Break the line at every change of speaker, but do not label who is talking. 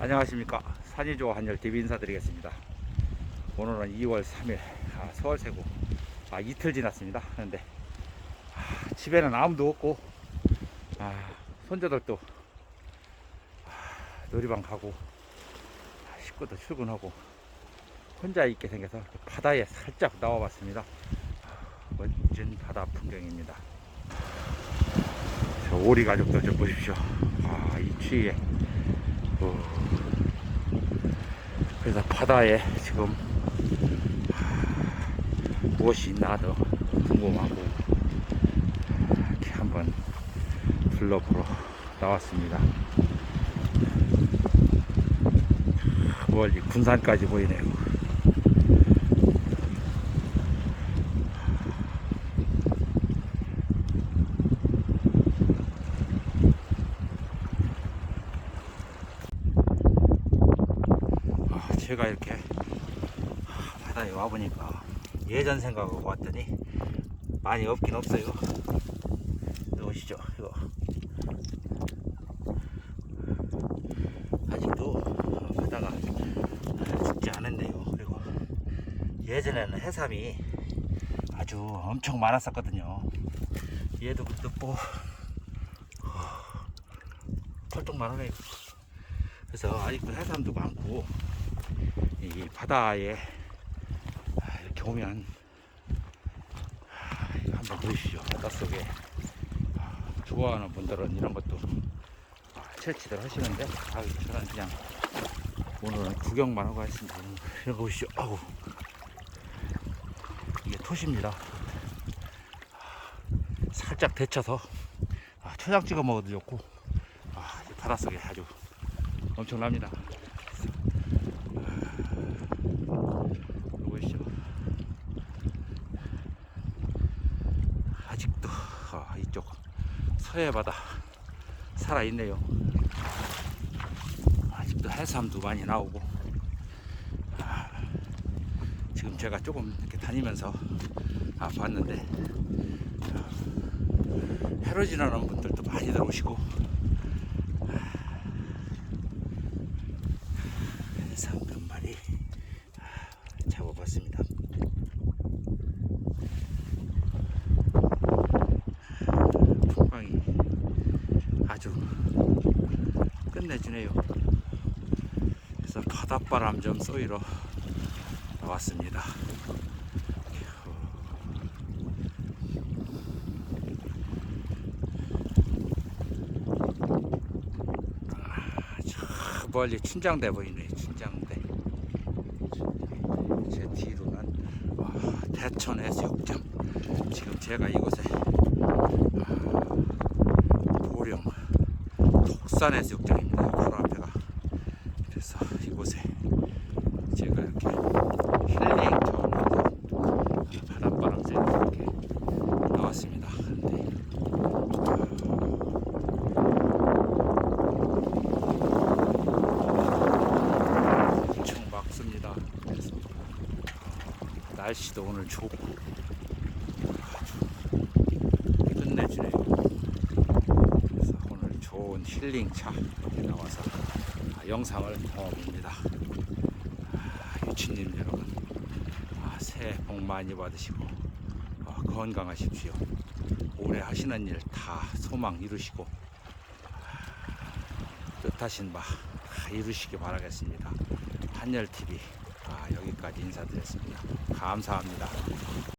안녕하십니까. 산이조 한열 TV 인사드리겠습니다. 오늘은 2월 3일 아, 서울 세고. 아, 이틀 지났습니다. 그런데 아, 집에는 아무도 없고 아, 손자들도 아, 놀이방 가고 아, 식구도 출근하고 혼자 있게 생겨서 바다에 살짝 나와봤습니다. 아, 멋진 바다 풍경입니다. 저 오리 가족들 좀 보십시오. 아, 이 추위에. 어, 그래서 바다에 지금 하, 무엇이 있나도 궁금하고 이렇게 한번 둘러보러 나왔습니다. 멀리 군산까지 보이네요. 아, 제가 이렇게 바다에 와보니까 예전 생각하고 왔더니 많이 없긴 없어요. 보시죠, 이거. 아직도 바다가 죽지 않았네요. 그리고 예전에는 해삼이 아주 엄청 많았었거든요. 얘도 늦고 펄떡 많으네요. 그래서 아직도 해삼도 많고 이 바다에 아, 이렇게 오면 아, 한번 보시죠? 바닷속에. 아, 좋아하는 분들은 이런 것도 아, 채취들 하시는데 아, 저는 그냥 오늘은 구경만 하고 있습니다. 이거 보시죠? 아우 이게 아, 살짝 데쳐서 아, 초장 찍어 먹어도 좋고 바닷속에 아주 엄청납니다 보이시죠? 아직도 아, 이쪽 서해 바다 살아 있네요. 아직도 해삼도 많이 나오고 아, 지금 제가 조금 이렇게 다니면서 아, 봤는데 아, 해로 지나는 분들도 많이 들어오시고 해삼 몇 마리 아, 잡아봤습니다. 풍광이 아주 끝내주네요. 그래서 바닷바람 좀 쏘이러 나왔습니다. 아, 저 멀리 춘장대 보이네, 춘장대. 제 뒤로는 와, 대천 해수욕장 지금 제가 이곳에 아, 독산 해수욕장입니다 바로 앞에가. 그래서 이곳에 제가 이렇게 힐링 차원에서 바닷바람 쐬러 이렇게 나왔습니다. 근데 엄청 막습니다. 그래서 날씨도 오늘 좋고 아주 끝내주네요. 그래서 오늘 좋은 힐링차 이렇게 나와서 아, 영상을 담아봅니다. 아, 유치님 여러분 아, 새해 복 많이 받으시고 아, 건강하십시오. 올해 하시는 일 다 소망 이루시고 아, 뜻하신 바 다 이루시기 바라겠습니다. 한열TV 아, 여기까지 인사드렸습니다. 감사합니다.